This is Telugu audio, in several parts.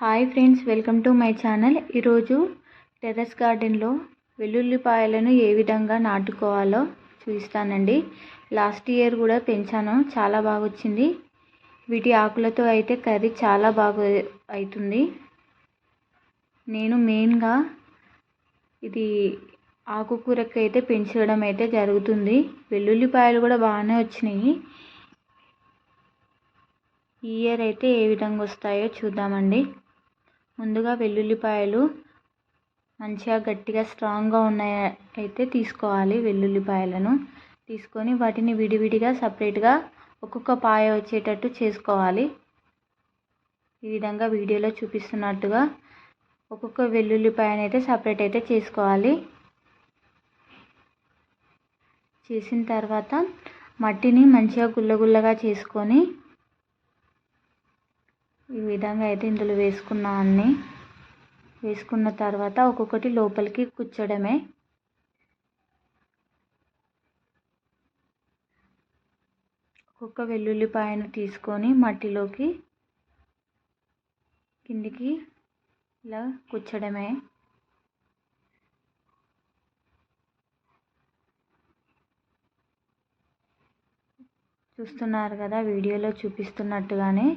Hi friends welcome to my channel. ఈరోజు టెర్రస్ గార్డెన్లో వెల్లుల్లిపాయలను ఏ విధంగా నాటుకోవాలో చూపిస్తానండి. లాస్ట్ ఇయర్ కూడా పెంచాను చాలా బాగా వచ్చింది. వీటి ఆకులతో అయితే కర్రీ చాలా బాగా అవుతుంది. నేను మెయిన్గా ఇది ఆకుకూరకి అయితే పెంచడం అయితే జరుగుతుంది. వెల్లుల్లిపాయలు కూడా బాగానే వచ్చినాయి. ఈ ఇయర్ అయితే ఏ విధంగా వస్తాయో చూద్దామండి. ముందుగా వెల్లుల్లిపాయలు మంచిగా గట్టిగా స్ట్రాంగ్గా ఉన్నాయి అయితే తీసుకోవాలి వెల్లుల్లిపాయలను. తీసుకొని వాటిని విడివిడిగా సపరేట్గా ఒక్కొక్క పాయ వచ్చేటట్టు చేసుకోవాలి. ఈ విధంగా వీడియోలో చూపిస్తున్నట్టుగా ఒక్కొక్క వెల్లుల్లిపాయను అయితే సపరేట్ అయితే చేసుకోవాలి. చేసిన తర్వాత మట్టిని మంచిగా గుల్లగుల్లగా చేసుకొని ఈ విధంగా అయితే ఇందులో వేసుకున్నా అన్ని. వేసుకున్న తర్వాత ఒక్కొక్కటి లోపలికి కూర్చోడమే. ఒక్కొక్క వెల్లుల్లిపాయను తీసుకొని మట్టిలోకి కిందికి ఇలా కుచ్చడమే చూస్తున్నారు కదా వీడియోలో చూపిస్తున్నట్టుగానే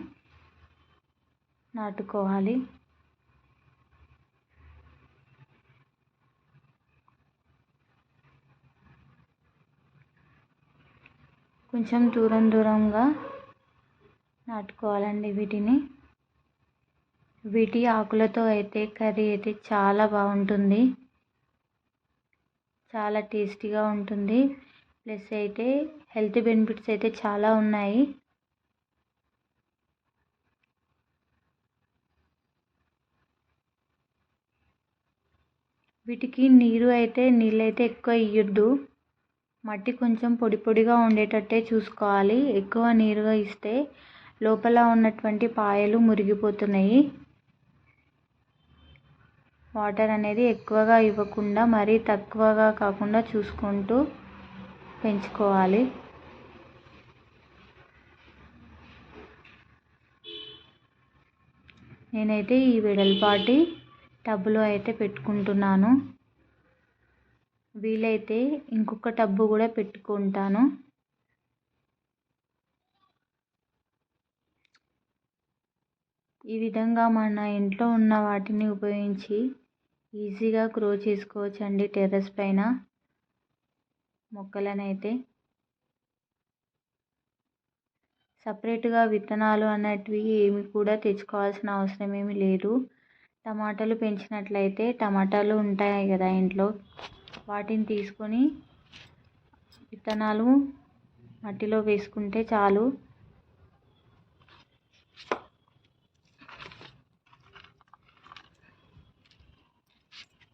నాటుకోవాలి. కొంచెం దూరం దూరంగా నాటుకోవాలండి వీటిని. వీటి ఆకులతో అయితే కర్రీ అయితే చాలా బాగుంటుంది. చాలా టేస్టీగా ఉంటుంది. ప్లస్ అయితే హెల్త్ బెనిఫిట్స్ అయితే చాలా ఉన్నాయి. వీటికి నీరు అయితే నీళ్ళైతే ఎక్కువ ఇవ్వద్దు మట్టి కొంచెం పొడి పొడిగా ఉండేటట్టే చూసుకోవాలి. ఎక్కువ నీరుగా ఇస్తే లోపల ఉన్నటువంటి పాయలు మురిగిపోతున్నాయి. వాటర్ అనేది ఎక్కువగా ఇవ్వకుండా మరీ తక్కువగా కాకుండా చూసుకుంటూ పెంచుకోవాలి. నేనైతే ఈ వెడల్పాటి టబ్లో అయితే పెట్టుకుంటున్నాను. వీలైతే ఇంకొక టబ్బు కూడా పెట్టుకుంటాను. ఈ విధంగా మన ఇంట్లో ఉన్న వాటిని ఉపయోగించి ఈజీగా గ్రో చేసుకోవచ్చు అండి టెర్రస్ పైన మొక్కలనైతే. సపరేట్గా విత్తనాలు అన్నటివి ఏమి కూడా తెచ్చుకోవాల్సిన అవసరం ఏమీ లేదు. టమాటాలు పెంచినట్లయితే టమాటాలు ఉంటాయి కదా ఇంట్లో. వాటిని తీసుకొని విత్తనాలు మట్టిలో వేసుకుంటే చాలు.